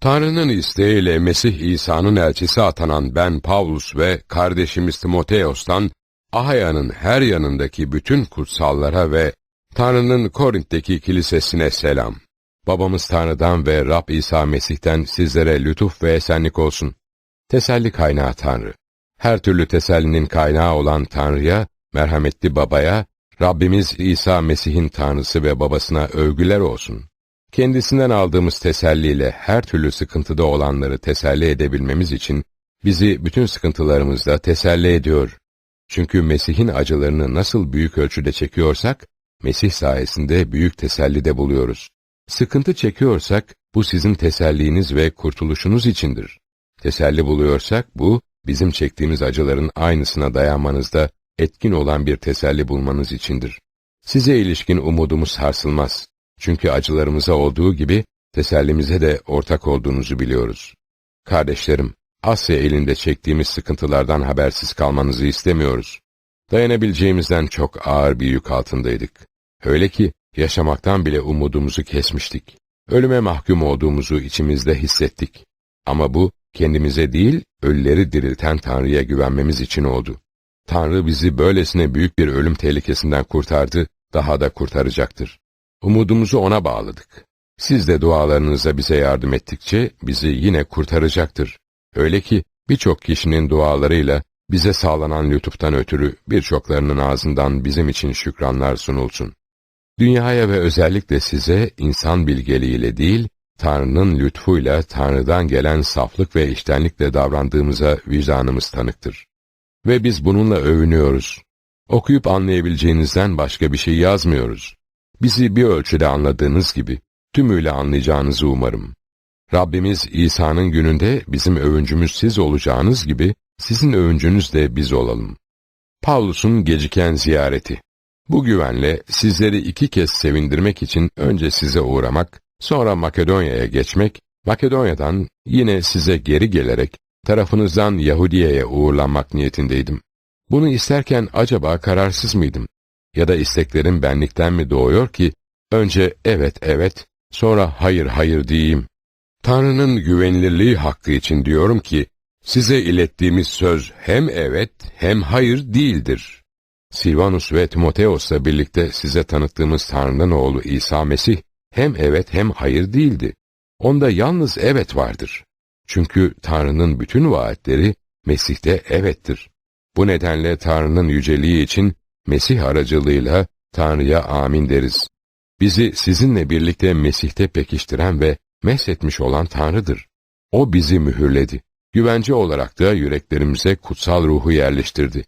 Tanrı'nın isteğiyle Mesih İsa'nın elçisi atanan ben Pavlus ve kardeşimiz Timoteos'tan Ahaya'nın her yanındaki bütün kutsallara ve Tanrı'nın Korint'teki kilisesine selam. Babamız Tanrı'dan ve Rab İsa Mesih'ten sizlere lütuf ve esenlik olsun. Teselli kaynağı Tanrı. Her türlü tesellinin kaynağı olan Tanrı'ya, merhametli babaya, Rabbimiz İsa Mesih'in Tanrısı ve babasına övgüler olsun. Kendisinden aldığımız teselliyle her türlü sıkıntıda olanları teselli edebilmemiz için bizi bütün sıkıntılarımızda teselli ediyor. Çünkü Mesih'in acılarını nasıl büyük ölçüde çekiyorsak, Mesih sayesinde büyük teselli de buluyoruz. Sıkıntı çekiyorsak, bu sizin teselliniz ve kurtuluşunuz içindir. Teselli buluyorsak, bu, bizim çektiğimiz acıların aynısına dayanmanızda etkin olan bir teselli bulmanız içindir. Size ilişkin umudumuz sarsılmaz. Çünkü acılarımıza olduğu gibi, tesellimize de ortak olduğunuzu biliyoruz. Kardeşlerim, Asya elinde çektiğimiz sıkıntılardan habersiz kalmanızı istemiyoruz. Dayanabileceğimizden çok ağır bir yük altındaydık. Öyle ki, yaşamaktan bile umudumuzu kesmiştik. Ölüme mahkum olduğumuzu içimizde hissettik. Ama bu, kendimize değil, ölüleri dirilten Tanrı'ya güvenmemiz için oldu. Tanrı bizi böylesine büyük bir ölüm tehlikesinden kurtardı, daha da kurtaracaktır. Umudumuzu O'na bağladık. Siz de dualarınıza bize yardım ettikçe bizi yine kurtaracaktır. Öyle ki birçok kişinin dualarıyla bize sağlanan lütuftan ötürü birçoklarının ağzından bizim için şükranlar sunulsun. Dünyaya ve özellikle size insan bilgeliğiyle değil, Tanrı'nın lütfuyla Tanrı'dan gelen saflık ve iştenlikle davrandığımıza vicdanımız tanıktır. Ve biz bununla övünüyoruz. Okuyup anlayabileceğinizden başka bir şey yazmıyoruz. Bizi bir ölçüde anladığınız gibi, tümüyle anlayacağınızı umarım. Rabbimiz İsa'nın gününde bizim övüncümüz siz olacağınız gibi, sizin övüncünüz de biz olalım. Pavlus'un geciken ziyareti. Bu güvenle sizleri iki kez sevindirmek için önce size uğramak, sonra Makedonya'ya geçmek, Makedonya'dan yine size geri gelerek tarafınızdan Yahudiye'ye uğurlanmak niyetindeydim. Bunu isterken acaba kararsız mıydım? Ya da isteklerim benlikten mi doğuyor ki, önce evet evet, sonra hayır hayır diyeyim. Tanrı'nın güvenilirliği hakkı için diyorum ki, size ilettiğimiz söz hem evet hem hayır değildir. Silvanus ve Timoteos'la birlikte size tanıttığımız Tanrı'nın oğlu İsa Mesih, hem evet hem hayır değildi. Onda yalnız evet vardır. Çünkü Tanrı'nın bütün vaatleri Mesih'te evettir. Bu nedenle Tanrı'nın yüceliği için Mesih aracılığıyla Tanrı'ya amin deriz. Bizi sizinle birlikte Mesih'te pekiştiren ve meshetmiş olan Tanrı'dır. O bizi mühürledi. Güvence olarak da yüreklerimize kutsal ruhu yerleştirdi.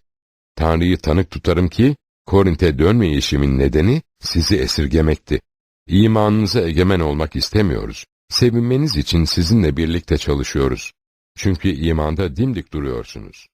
Tanrı'yı tanık tutarım ki, Korint'e dönmeyişimin nedeni sizi esirgemekti. İmanınıza egemen olmak istemiyoruz. Sevinmeniz için sizinle birlikte çalışıyoruz. Çünkü imanda dimdik duruyorsunuz.